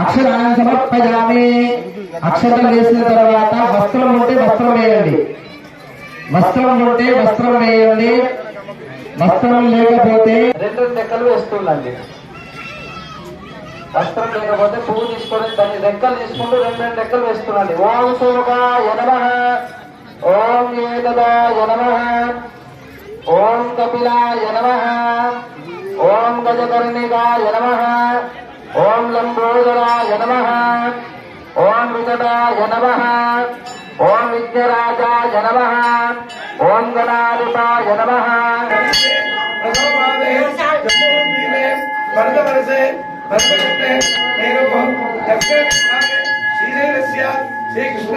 అక్షరాన్ని సమర్పయామి. అక్షరం వేసిన తర్వాత వస్త్రం ఉంటే వస్త్రం వేయండి. వస్త్రం ఉంటే వస్త్రం వేయండి. వస్త్రం లేకపోతే రెండు రెక్కలు వేస్తుండండి. వస్త్రం లేకపోతే పువ్వు తీసుకొని దాన్ని రెక్కలు తీసుకుంటూ రెండు రెండు రెక్కలు వేస్తుండండి. ఓం శివకాయ నమ. ఓం ఏకదాయ నమ. ఓం కపిల నమ. ఓం గజకర్ణికాయ నమ ఓం లంబోదరాయ నమ ఓం వికటాయ నమ ఓం విఘ్నరాజాయ నమ ఓం గణాధిపాయ నమ భరతవర్షే భరతవర్షే మేఘో దక్షిణ శ్రీశైలస్య శ్రీకృష్ణ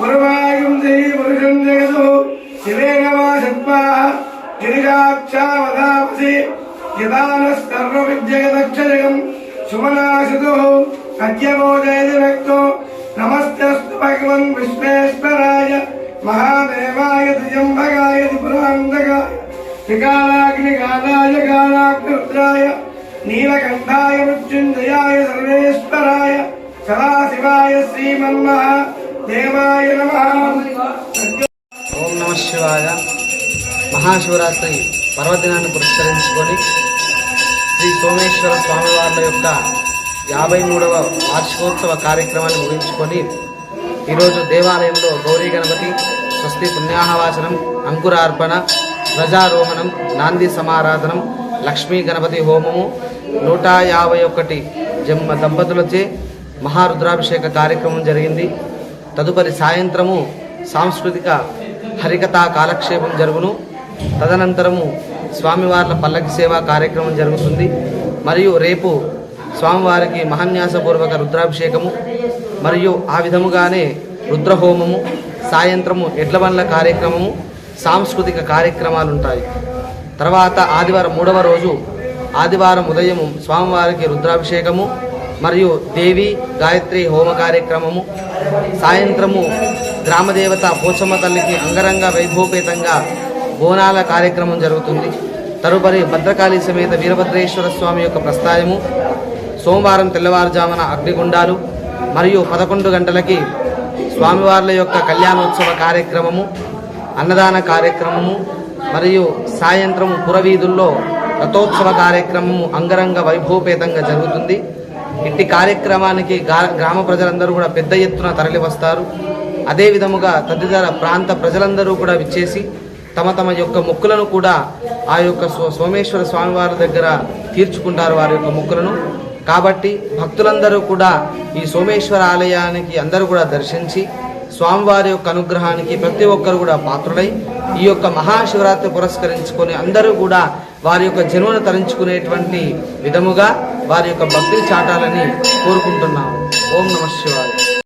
పురవాయుం జై పురుషం జగదు. శివేన వా సత్వా గిరిజాక్షావధామసి యదానస్కర్మవిద్యగదక్షజగం సుమనాశితో వ్యక్తో నమస్తస్తు భగవన్ విశ్వేశ్వరాయ. మహాదేవాయ త్రికాలాగ్నికాలాయ కాలాగ్నిరుద్రాయ. నీలకంఠాయ మృత్యుంజయాయ సర్వేశ్వరాయ. సదాశివాయ శ్రీమన్మహ. దేవాయ ఓం నమ శివాయ. మహాశివరాత్రి పర్వదినాన్ని పురస్కరించుకొని శ్రీ సోమేశ్వర స్వామివార్ల యొక్క యాభై మూడవ వార్షికోత్సవ కార్యక్రమాన్ని ముగించుకొని ఈరోజు దేవాలయంలో గౌరీ గణపతి స్వస్తి పుణ్యాహవాచనం అంకురార్పణ ధ్వజారోహణం నాంది సమారాధనం లక్ష్మీ గణపతి హోమము నూట యాభై ఒకటి జమ్మ దంపతులచే మహారుద్రాభిషేక కార్యక్రమం జరిగింది. తదుపరి సాయంత్రము సాంస్కృతిక హరికథా కాలక్షేపం జరుగును. తదనంతరము స్వామివార్ల పల్లకి సేవా కార్యక్రమం జరుగుతుంది. మరియు రేపు స్వామివారికి మహాన్యాసపూర్వక రుద్రాభిషేకము. మరియు ఆ విధముగానే రుద్రహోమము సాయంత్రము ఎడ్ల బండ్ల కార్యక్రమము సాంస్కృతిక కార్యక్రమాలు ఉంటాయి తర్వాత ఆదివారం మూడవ రోజు ఆదివారం ఉదయం స్వామివారికి రుద్రాభిషేకము. మరియు దేవి గాయత్రి హోమ కార్యక్రమము సాయంత్రము గ్రామదేవత పోచమ్మ తల్లికి అంగరంగ వైభవపేతంగా బోనాల కార్యక్రమం జరుగుతుంది. తరుపరి భద్రకాళి సమేత వీరభద్రేశ్వర స్వామి యొక్క ప్రస్థాయము సోమవారం తెల్లవారుజామున అగ్నిగుండాలు మరియు పదకొండు గంటలకి స్వామివార్ల యొక్క కళ్యాణోత్సవ కార్యక్రమము అన్నదాన కార్యక్రమము మరియు సాయంత్రం పురవీధుల్లో రథోత్సవ కార్యక్రమము అంగరంగ వైభవపేతంగా జరుగుతుంది. ఇట్టి కార్యక్రమానికి గ్రామ ప్రజలందరూ కూడా పెద్ద ఎత్తున తరలి వస్తారు. అదే విధముగా తదితర ప్రాంత ప్రజలందరూ కూడా విచ్చేసి తమ తమ యొక్క మొక్కులను కూడా ఆ యొక్క సో- సోమేశ్వర స్వామివారి దగ్గర తీర్చుకుంటారు వారి యొక్క మొక్కులను. కాబట్టి భక్తులందరూ కూడా ఈ సోమేశ్వర ఆలయానికి అందరూ కూడా దర్శించి స్వామివారి యొక్క అనుగ్రహానికి ప్రతి ఒక్కరు కూడా పాత్రులై ఈ యొక్క మహాశివరాత్రి పురస్కరించుకొని అందరూ కూడా వారి యొక్క జన్మను తరించుకునేటువంటి విధముగా వారి యొక్క భక్తిని చాటాలని కోరుకుంటున్నాము. ఓం నమ శివాయ.